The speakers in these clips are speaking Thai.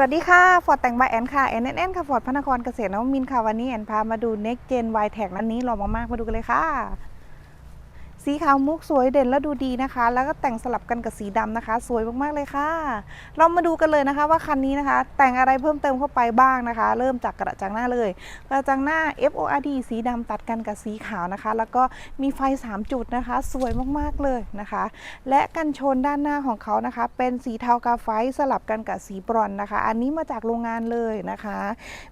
สวัสดีค่ะ ฟอร์ดแต่งบายแอนค่ะแอนแอนค่ะ ฟอร์ดพระนครเกษตรนวมินค่ะ วันนี้แอนพามาดู Next Gen Y Tag นั้นนี้หล่อมากๆ มาดูกันเลยค่ะ สีขาวมุกสวยเด่นและดูดีนะคะ แล้วก็แต่งสลับกันกับสีดำนะคะ สวยมากๆเลยค่ะ เรามาดูกันเลยนะคะว่าคันนี้นะคะ แต่งอะไรเพิ่มเติมเข้าไปบ้างนะคะ เริ่มจากกระจังหน้าเลย กระจังหน้า FORD สีดำตัดกันกับสีขาวนะคะ แล้วก็มีไฟ 3 จุดนะคะ สวยมากๆเลยนะคะ และกันชนด้านหน้าของเขานะคะ เป็นสีเทากาไฟสลับกันกับสีบรอนนะคะ อันนี้มาจากโรงงานเลยนะคะ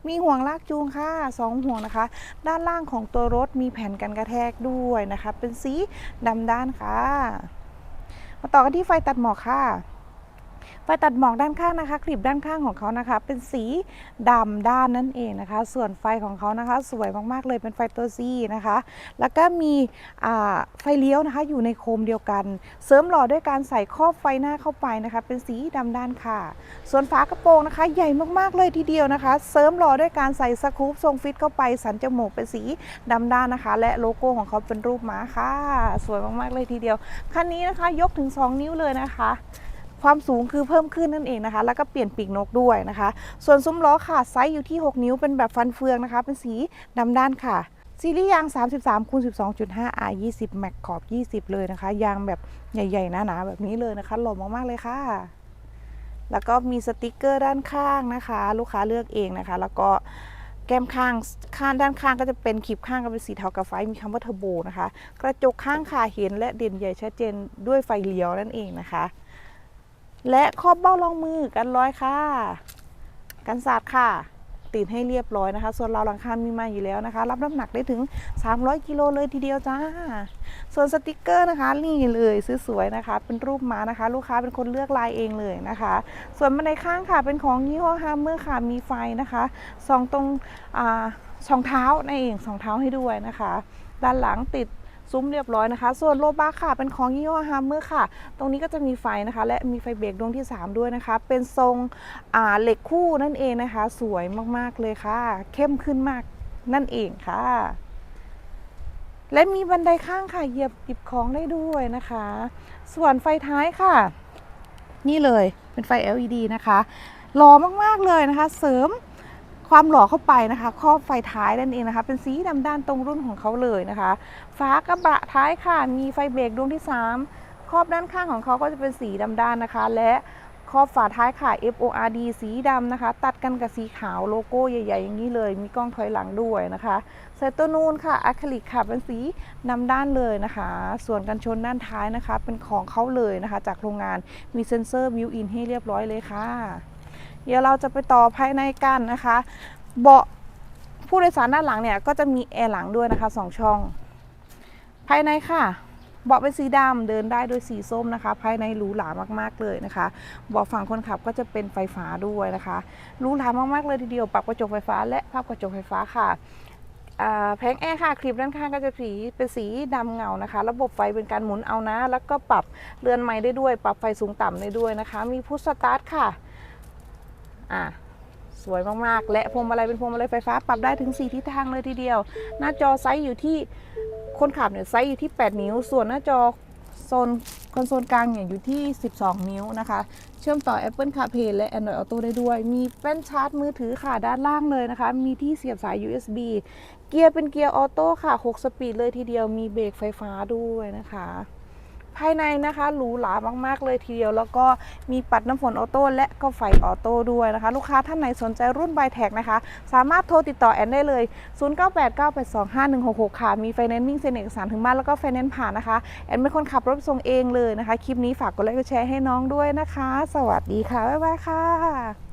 มีห่วงลากจูงค่ะสองห่วงนะคะ ด้านล่างของตัวรถมีแผ่นกันกระแทกด้วยนะคะ เป็นสีดำด้านค่ะ มาต่อกันที่ไฟตัดหมอกค่ะ ไฟตัดหมอกด้านข้างนะคะคลิปด้านข้างของเขานะคะ เป็นสีดำด้านนั่นเองนะคะ ส่วนไฟของเขานะคะ สวยมากๆเลยเป็นไฟตัวซีนะคะ แล้วก็มีไฟเลี้ยวนะคะ อยู่ในโคมเดียวกัน เสริมหล่อด้วยการใส่ครอบไฟหน้าเข้าไปนะคะ เป็นสีดำด้านค่ะ ส่วนฝากระโปรงนะคะ ใหญ่มากๆเลยทีเดียวนะคะ เสริมหล่อด้วยการใส่สกู๊ปทรงฟิตเข้าไปสันจมูกเป็นสีดำด้านนะคะ และโลโก้ของเขาเป็นรูปม้าค่ะ สวยมากๆเลยทีเดียวคันนี้นะคะยกถึง 2 นิ้วเลยนะคะ ความสูงคือเพิ่มขึ้นนั่นเองนะคะ แล้วก็เปลี่ยนปีกนกด้วยนะคะ ส่วนซุ้มล้อค่ะไซส์อยู่ที่ 6 นิ้วเป็นแบบฟันเฟืองนะคะ เป็นสีดำด้านค่ะซีรีส์ยาง 33คูณ12.5 R 20 Max ขอบ 20 เลยนะคะ ยางแบบใหญ่ๆหนาๆแบบนี้เลยนะคะ หล่อมากๆเลยค่ะ แล้วก็มีสติกเกอร์ด้านข้างนะคะ ลูกค้าเลือกเองนะคะ แล้วก็แก้มข้างข้างด้านข้างก็จะเป็นขีบข้างก็เป็นสีเทากาไฟมีคำว่าเทอร์โบนะคะ กระจกข้างค่ะเห็นและเด่นใหญ่ชัดเจนด้วยไฟเลี้ยวนั่นเองนะคะ และครอบเบ้ารองมือกันร้อยค่ะ กันสาดค่ะติดให้เรียบร้อยนะคะ ส่วนเราหลังคามีมาอยู่แล้วนะคะ รับน้ำหนักได้ถึง 300 กิโลเลยทีเดียวจ้า ส่วนสติกเกอร์นะคะนี่เลยสวยๆนะคะ เป็นรูปม้านะคะ ลูกค้าเป็นคนเลือกลายเองเลยนะคะ ส่วนบันไดข้างค่ะเป็นของยี่ห้อฮาร์เมอร์ค่ะมีไฟนะคะสองตรงอ่าสองเท้านั่นเองสองเท้าให้ด้วยนะคะ ด้านหลังติด ซุ้มเรียบร้อยนะคะ ส่วนโลบ้าค่ะ เป็นของยี่ห้อฮาร์เมอร์ค่ะ ตรงนี้ก็จะมีไฟนะคะ และมีไฟเบรกดวงที่ 3 ด้วยนะคะ เป็นทรงเหล็กคู่นั่นเองนะคะ สวยมากๆเลยค่ะ เข้มขึ้นมากนั่นเองค่ะ และมีบันไดข้างค่ะ เหยียบหยิบของได้ด้วยนะคะ ส่วนไฟท้ายค่ะ นี่เลยเป็นไฟ LED นะคะหล่อมากๆเลยนะคะ เสริม ความหล่อเข้าไปนะคะครอบไฟท้ายนั่นเองนะคะ เป็นสีดำด้านตรงรุ่นของเขาเลยนะคะฝากระบะท้ายค่ะมีไฟเบรกดวงที่ 3 ครอบด้านข้างของเขาก็จะเป็นสีดำด้านนะคะ และครอบฝาท้ายค่ะ FORD สีดำนะคะ ตัดกันกับสีขาวโลโก้ใหญ่ๆ อย่างนี้เลย มีกล้องถอยหลังด้วยนะคะเซตตัวนูนค่ะอะคริลิกค่ะเป็นสีนำด้านเลยนะคะ ส่วนกันชนด้านท้ายนะคะ เป็นของเขาเลยนะคะ จากโรงงานมีเซ็นเซอร์บิวอินให้เรียบร้อยเลยค่ะ เดี๋ยวเราจะไปต่อภายในกันนะคะ เบาะผู้โดยสารด้านหลังเนี่ยก็จะมีแอร์หลังด้วยนะคะสองช่อง ภายในค่ะ เบาะเป็นสีดำเดินได้โดยสีส้มนะคะ ภายในหรูหรามากๆเลยนะคะ เบาะฝั่งคนขับก็จะเป็นไฟฟ้าด้วยนะคะหรูหรามากๆเลยทีเดียวปรับกระจกไฟฟ้า และภาพกระจกไฟฟ้าค่ะแผงแอร์ค่ะคลิปด้านข้างก็จะสีเป็นสีดำเงานะคะ ระบบไฟเป็นการหมุนเอานะ แล้วก็ปรับเรือนไม้ได้ด้วย ปรับไฟสูงต่ำได้ด้วยนะคะ มีพุชสตาร์ทค่ะ อ่าสวยมากๆ และพวงมาลัยเป็นพวงมาลัยไฟฟ้าปรับได้ถึง 4 ทิศทางเลยทีเดียว หน้าจอไซส์อยู่ที่คนขับเนี่ยไซส์อยู่ที่ 8 นิ้ว ส่วนหน้าจอโซนคอนโซลกลางเนี่ยอยู่ที่ 12 นิ้วนะคะ เชื่อมต่อ Apple CarPlay และ Android Auto ได้ด้วย มีแป้นชาร์จมือถือค่ะด้านล่างเลยนะคะ มีที่เสียบสาย USB เกียร์เป็นเกียร์ออโต้ค่ะ 6 สปีดเลยทีเดียว มีเบรกไฟฟ้าด้วยนะคะ ภายในนะคะหรูหรามากๆเลยทีเดียว แล้วก็มีปัดน้ำฝนออโต้และก็ไฟออโต้ด้วยนะคะ ลูกค้าท่านไหนสนใจรุ่นไบแท็กนะคะ สามารถโทรติดต่อแอนได้เลย 0989825166 ค่ะ มีไฟแนนซ์มิ่งเซ็นเอกสารถึงบ้านแล้วก็ไฟแนนซ์ผ่านนะคะ แอนเป็นคนขับรถส่งเองเลยนะคะ คลิปนี้ฝากกดไลค์กดแชร์ให้น้องด้วยนะคะ สวัสดีค่ะ บ๊ายบายค่ะ